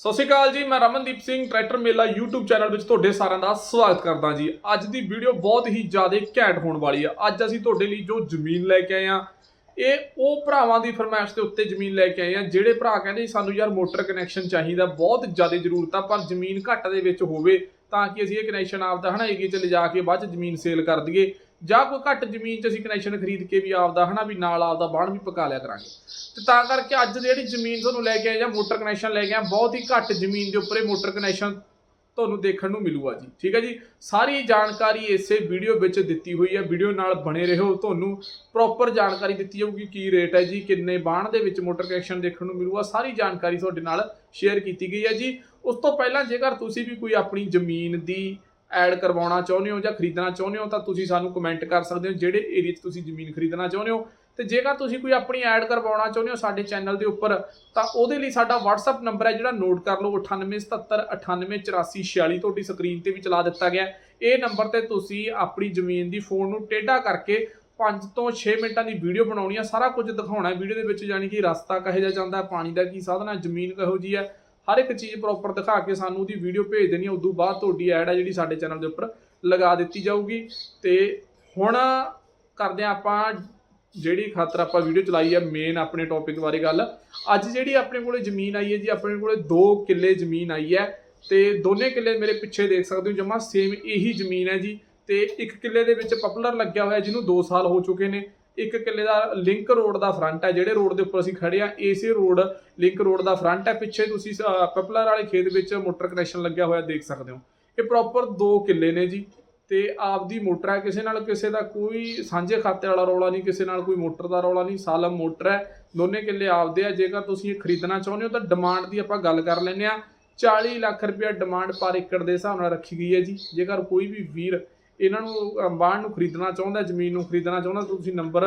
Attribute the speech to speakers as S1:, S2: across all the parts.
S1: ਸਤਿ ਸ਼੍ਰੀ ਅਕਾਲ ਜੀ, ਮੈਂ Ramandeep Singh, tractor Mela YouTube channel ਵਿੱਚ ਤੁਹਾਡੇ ਸਾਰਿਆਂ ਦਾ ਸਵਾਗਤ ਕਰਦਾ ਜੀ। ਅੱਜ ਦੀ ਵੀਡੀਓ ਬਹੁਤ ਹੀ ਜ਼ਿਆਦਾ ਘੈਂਟ ਹੋਣ ਵਾਲੀ ਆ। ਅੱਜ ਅਸੀਂ ਤੁਹਾਡੇ ਲਈ ਜੋ ਜ਼ਮੀਨ ਲੈ ਕੇ ਆਏ ਆ, ਇਹ ਉਹ ਭਰਾਵਾਂ ਦੀ ਫਰਮਾਇਸ਼ ਦੇ ਉੱਤੇ ਜ਼ਮੀਨ ਲੈ ਕੇ ਆਏ ਆ, ਜਿਹੜੇ ਭਰਾ ਕਹਿੰਦੇ ਸਾਨੂੰ ਯਾਰ ਮੋਟਰ ਕਨੈਕਸ਼ਨ ਚਾਹੀਦਾ, ਬਹੁਤ ਜ਼ਿਆਦਾ ਜ਼ਰੂਰਤ ਆ, ਪਰ ਜ਼ਮੀਨ ਘੱਟ ਦੇ ਵਿੱਚ ਹੋਵੇ ਤਾਂ ਕਿ ਅਸੀਂ ਇਹ ਕਨੈਕਸ਼ਨ ਆਪਦਾ ਹਨਾ ਏਰੀਏ 'ਚ ਲਿਜਾ ਕੇ ਬਾਅਦ 'ਚ ਜ਼ਮੀਨ ਸੇਲ ਕਰ ਦਈਏ। ਜਾਂ ਕੋਈ ਘੱਟ ਜ਼ਮੀਨ 'ਚ ਅਸੀਂ ਕਨੈਕਸ਼ਨ ਖਰੀਦ ਕੇ ਵੀ ਆਪਦਾ ਹਨਾ ਵੀ ਨਾਲ ਆਪਦਾ ਬਾਣ ਵੀ ਪਕਾ ਲਿਆ ਕਰਾਂਗੇ। ਤੇ ਤਾਂ ਕਰਕੇ ਅੱਜ ਜਿਹੜੀ ਜ਼ਮੀਨ ਤੁਹਾਨੂੰ ਲੈ ਕੇ ਆਏ ਜਾਂ ਮੋਟਰ ਕਨੈਕਸ਼ਨ ਲੈ ਕੇ ਆਏ ਬਹੁਤ ਹੀ ਘੱਟ ਜ਼ਮੀਨ ਦੇ ਉੱਪਰ ਇਹ ਮੋਟਰ ਕਨੈਕਸ਼ਨ ਤੁਹਾਨੂੰ ਦੇਖਣ ਨੂੰ ਮਿਲੂਗਾ ਜੀ। ਠੀਕ ਹੈ ਜੀ? ਸਾਰੀ ਜਾਣਕਾਰੀ ਇਸੇ ਵੀਡੀਓ ਵਿੱਚ ਦਿੱਤੀ ਹੋਈ ਹੈ। ਵੀਡੀਓ ਨਾਲ ਬਣੇ ਰਹੋ। ਤੁਹਾਨੂੰ ਪ੍ਰੋਪਰ ਜਾਣਕਾਰੀ ਦਿੱਤੀ ਜਾਊਗੀ ਕੀ ਰੇਟ ਹੈ ਜੀ, ਕਿੰਨੇ ਬਾਣ ਦੇ ਵਿੱਚ ਮੋਟਰ ਕਨੈਕਸ਼ਨ ਦੇਖਣ ਨੂੰ ਮਿਲੂਗਾ। ਸਾਰੀ ਜਾਣਕਾਰੀ ਤੁਹਾਡੇ ਨਾਲ ਸ਼ੇਅਰ ਕੀਤੀ ਗਈ ਹੈ ਜੀ। ਉਸ ਤੋਂ ਪਹਿਲਾਂ ਜੇਕਰ ਤੁਸੀਂ ਵੀ ਕੋਈ ਆਪਣੀ ਜ਼ਮੀਨ ਦੀ ਐਡ ਕਰਵਾਉਣਾ ਚਾਹੁੰਦੇ ਹੋ ਜਾਂ ਖਰੀਦਣਾ ਚਾਹੁੰਦੇ ਹੋ, ਤਾਂ ਤੁਸੀਂ ਸਾਨੂੰ ਕਮੈਂਟ ਕਰ ਸਕਦੇ ਹੋ ਜਿਹੜੇ ਏਰੀਆ 'ਚ ਤੁਸੀਂ ਜ਼ਮੀਨ ਖਰੀਦਣਾ ਚਾਹੁੰਦੇ ਹੋ। ਤੇ ਜੇਕਰ ਤੁਸੀਂ ਕੋਈ ਆਪਣੀ ਐਡ ਕਰਵਾਉਣਾ ਚਾਹੁੰਦੇ ਹੋ ਸਾਡੇ ਚੈਨਲ ਦੇ ਉੱਪਰ, ਤਾਂ ਉਹਦੇ ਲਈ ਸਾਡਾ WhatsApp ਨੰਬਰ ਹੈ ਜਿਹੜਾ ਨੋਟ ਕਰ ਲਓ 9877988446 ਤੁਹਾਡੀ ਸਕਰੀਨ ਤੇ ਵੀ ਚਲਾ ਦਿੱਤਾ ਗਿਆ ਇਹ ਨੰਬਰ ਤੇ ਤੁਸੀਂ ਆਪਣੀ ਜ਼ਮੀਨ ਦੀ ਫੋਨ ਨੂੰ ਟੇਢਾ ਕਰਕੇ 5 ਤੋਂ 6 ਮਿੰਟਾਂ ਦੀ ਵੀਡੀਓ ਬਣਾਉਣੀ ਆ, ਸਾਰਾ ਕੁਝ ਦਿਖਾਉਣਾ ਵੀਡੀਓ ਦੇ ਵਿੱਚ ਯਾਨੀ ਕਿ ਰਸਤਾ ਕਹੇ ਜਾ ਜਾਂਦਾ, ਪਾਣੀ ਦਾ ਕੀ ਸਾਧਨ ਹੈ, ਜ਼ਮੀਨ ਕਹੋ ਜੀ ਹੈ ਹਰ ਇੱਕ ਚੀਜ਼ ਪ੍ਰੋਪਰ ਦਿਖਾ ਕੇ ਸਾਨੂੰ ਉਹਦੀ ਵੀਡੀਓ ਭੇਜ ਦੇਣੀ ਹੈ ਉਦੋਂ ਬਾਅਦ ਤੁਹਾਡੀ ਐਡ ਹੈ ਜਿਹੜੀ ਸਾਡੇ ਚੈਨਲ ਦੇ ਉੱਪਰ ਲਗਾ ਦਿੱਤੀ ਜਾਊਗੀ। ਤੇ ਹੁਣ ਕਰਦੇ ਹਾਂ ਆਪਾਂ ਜਿਹੜੀ ਖਾਤਰ ਆਪਾਂ ਵੀਡੀਓ ਚਲਾਈ ਹੈ ਮੇਨ ਆਪਣੇ ਟੌਪਿਕ ਬਾਰੇ ਗੱਲ। ਅੱਜ ਜਿਹੜੀ ਆਪਣੇ ਕੋਲੇ ਜ਼ਮੀਨ ਆਈ ਹੈ ਜੀ, ਆਪਣੇ ਕੋਲੇ 2 ਕਿੱਲੇ ਜ਼ਮੀਨ ਆਈ ਹੈ। ਤੇ ਦੋਨੇ ਕਿੱਲੇ ਮੇਰੇ ਪਿੱਛੇ ਦੇਖ ਸਕਦੇ ਹੋ ਜਮਾ ਸੇਮ ਇਹੀ ਜ਼ਮੀਨ ਹੈ ਜੀ। ਤੇ ਇੱਕ ਕਿੱਲੇ ਦੇ ਵਿੱਚ ਪਪੂਲਰ ਲੱਗਿਆ ਹੋਇਆ ਜਿਹਨੂੰ 2 ਸਾਲ ਹੋ ਚੁੱਕੇ ਨੇ। ਇੱਕ ਕਿੱਲੇ ਦਾ ਲਿੰਕ ਰੋਡ ਦਾ ਫਰੰਟ ਹੈ, ਜਿਹੜੇ ਰੋਡ ਦੇ ਉੱਪਰ ਅਸੀਂ ਖੜੇ ਆ ਇਸੇ ਰੋਡ, ਲਿੰਕ ਰੋਡ ਦਾ ਫਰੰਟ ਹੈ, ਪਿੱਛੇ ਤੁਸੀਂ ਪਪੂਲਰ ਵਾਲੇ ਖੇਤ ਵਿੱਚ ਮੋਟਰ ਕਨੈਕਸ਼ਨ ਲੱਗਿਆ ਹੋਇਆ ਦੇਖ ਸਕਦੇ ਹੋ। ਇਹ ਪ੍ਰੋਪਰ 2 ਕਿੱਲੇ ਨੇ ਜੀ, ਤੇ ਆਪਦੀ ਮੋਟਰ ਹੈ, ਕਿਸੇ ਨਾਲ ਕਿਸੇ ਦਾ ਕੋਈ ਸਾਂਝੇ ਖਾਤੇ ਵਾਲਾ ਰੌਲਾ ਨਹੀਂ, ਕਿਸੇ ਨਾਲ ਕੋਈ ਮੋਟਰ ਦਾ ਰੌਲਾ ਨਹੀਂ, ਸਾਲਮ ਮੋਟਰ ਹੈ, ਦੋਨੇ ਕਿੱਲੇ ਆਪਦੇ ਆ, ਜੇਕਰ ਤੁਸੀਂ ਇਹ ਖਰੀਦਣਾ ਚਾਹੁੰਦੇ ਹੋ ਤਾਂ ਡਿਮਾਂਡ ਦੀ ਆਪਾਂ ਗੱਲ ਕਰ ਲੈਂਦੇ ਆ 40 ਲੱਖ ਰੁਪਏ ਡਿਮਾਂਡ ਪਰ ਏਕੜ ਦੇ ਹਿਸਾਬ ਨਾਲ ਰੱਖੀ ਗਈ ਹੈ ਜੀ, ਜੇਕਰ ਕੋਈ ਵੀ ਵੀਰ ਇਹਨਾਂ ਨੂੰ ਬਾਣ ਨੂੰ ਖਰੀਦਣਾ ਚਾਹੁੰਦਾ, ਜ਼ਮੀਨ ਨੂੰ ਖਰੀਦਣਾ ਚਾਹੁੰਦਾ ਤੁਸੀਂ ਨੰਬਰ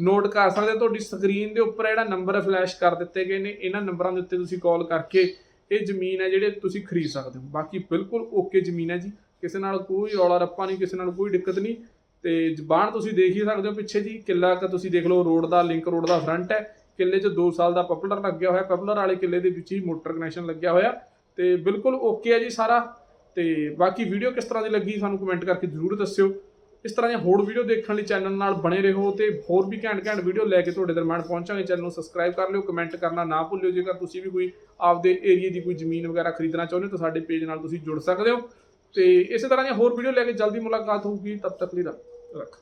S1: ਨੋਟ ਕਰ ਸਕਦੇ ਹੋ। ਤੁਹਾਡੀ ਸਕਰੀਨ ਦੇ ਉੱਪਰ ਜਿਹੜਾ ਨੰਬਰ ਫਲੈਸ਼ ਕਰ ਦਿੱਤੇ ਗਏ ਨੇ, ਇਹਨਾਂ ਨੰਬਰਾਂ ਦੇ ਉੱਤੇ ਤੁਸੀਂ ਕਾਲ ਕਰਕੇ ਇਹ ਜ਼ਮੀਨ ਹੈ ਜਿਹੜੇ ਤੁਸੀਂ ਖਰੀਦ ਸਕਦੇ ਹੋ। ਬਾਕੀ ਬਿਲਕੁਲ ਓਕੇ ਜ਼ਮੀਨ ਹੈ ਜੀ। ਕਿਸੇ ਨਾਲ ਕੋਈ ਰੌਲਾ ਰੱਪਾ ਨਹੀਂ, ਕਿਸੇ ਨਾਲ ਕੋਈ ਦਿੱਕਤ ਨਹੀਂ। ਤੇ ਜ਼ਬਾਨ ਤੁਸੀਂ ਦੇਖ ਹੀ ਸਕਦੇ ਹੋ ਪਿੱਛੇ ਜੀ, ਕਿੱਲਾ ਕਿ ਤੁਸੀਂ ਦੇਖ ਲਓ ਰੋਡ ਦਾ ਲਿੰਕ ਰੋਡ ਦਾ ਫਰੰਟ ਹੈ। ਕਿੱਲੇ 'ਚ 2 ਸਾਲ ਦਾ ਪਪੂਲਰ ਲੱਗਿਆ ਹੋਇਆ, ਪਪੂਲਰ ਵਾਲੇ ਕਿੱਲੇ ਦੇ ਵਿੱਚ ਹੀ ਮੋਟਰ ਕਨੈਕਸ਼ਨ ਲੱਗਿਆ ਹੋਇਆ। ਤੇ ਬਿਲਕੁਲ ਓਕੇ ਹੈ ਜੀ ਸਾਰਾ। ਤੇ ਬਾਕੀ ਵੀਡੀਓ ਕਿਸ ਤਰ੍ਹਾਂ ਦੀ ਲੱਗੀ ਸਾਨੂੰ ਕਮੈਂਟ ਕਰਕੇ ਜ਼ਰੂਰ ਦੱਸਿਓ। ਇਸ ਤਰ੍ਹਾਂ ਦੀਆਂ ਹੋਰ ਵੀਡੀਓ ਦੇਖਣ ਲਈ ਚੈਨਲ ਨਾਲ ਬਣੇ ਰਹੋ ਤੇ ਹੋਰ ਵੀ ਘੈਂਟ ਘੈਂਟ ਵੀਡੀਓ ਲੈ ਕੇ ਤੁਹਾਡੇ ਦਰਮਿਆਨ ਪਹੁੰਚਾਂਗੇ। ਚੈਨਲ ਨੂੰ ਸਬਸਕ੍ਰਾਈਬ ਕਰ ਲਿਓ ਕਮੈਂਟ ਕਰਨਾ ਨਾ ਭੁੱਲਿਓ। ਜੇਕਰ ਤੁਸੀਂ ਵੀ ਕੋਈ ਆਪਦੇ ਏਰੀਆ ਦੀ ਕੋਈ ਜ਼ਮੀਨ ਵਗੈਰਾ ਖਰੀਦਣਾ ਚਾਹੁੰਦੇ ਹੋ ਤਾਂ ਸਾਡੇ ਪੇਜ ਨਾਲ ਤੁਸੀਂ ਜੁੜ ਸਕਦੇ ਹੋ। ਤੇ ਇਸੇ ਤਰ੍ਹਾਂ ਦੀਆਂ ਹੋਰ ਵੀਡੀਓ ਲੈ ਕੇ ਜਲਦੀ ਮੁਲਾਕਾਤ ਹੋਊਗੀ। ਤਬ ਤੱਕ ਲਈ ਰੱਖ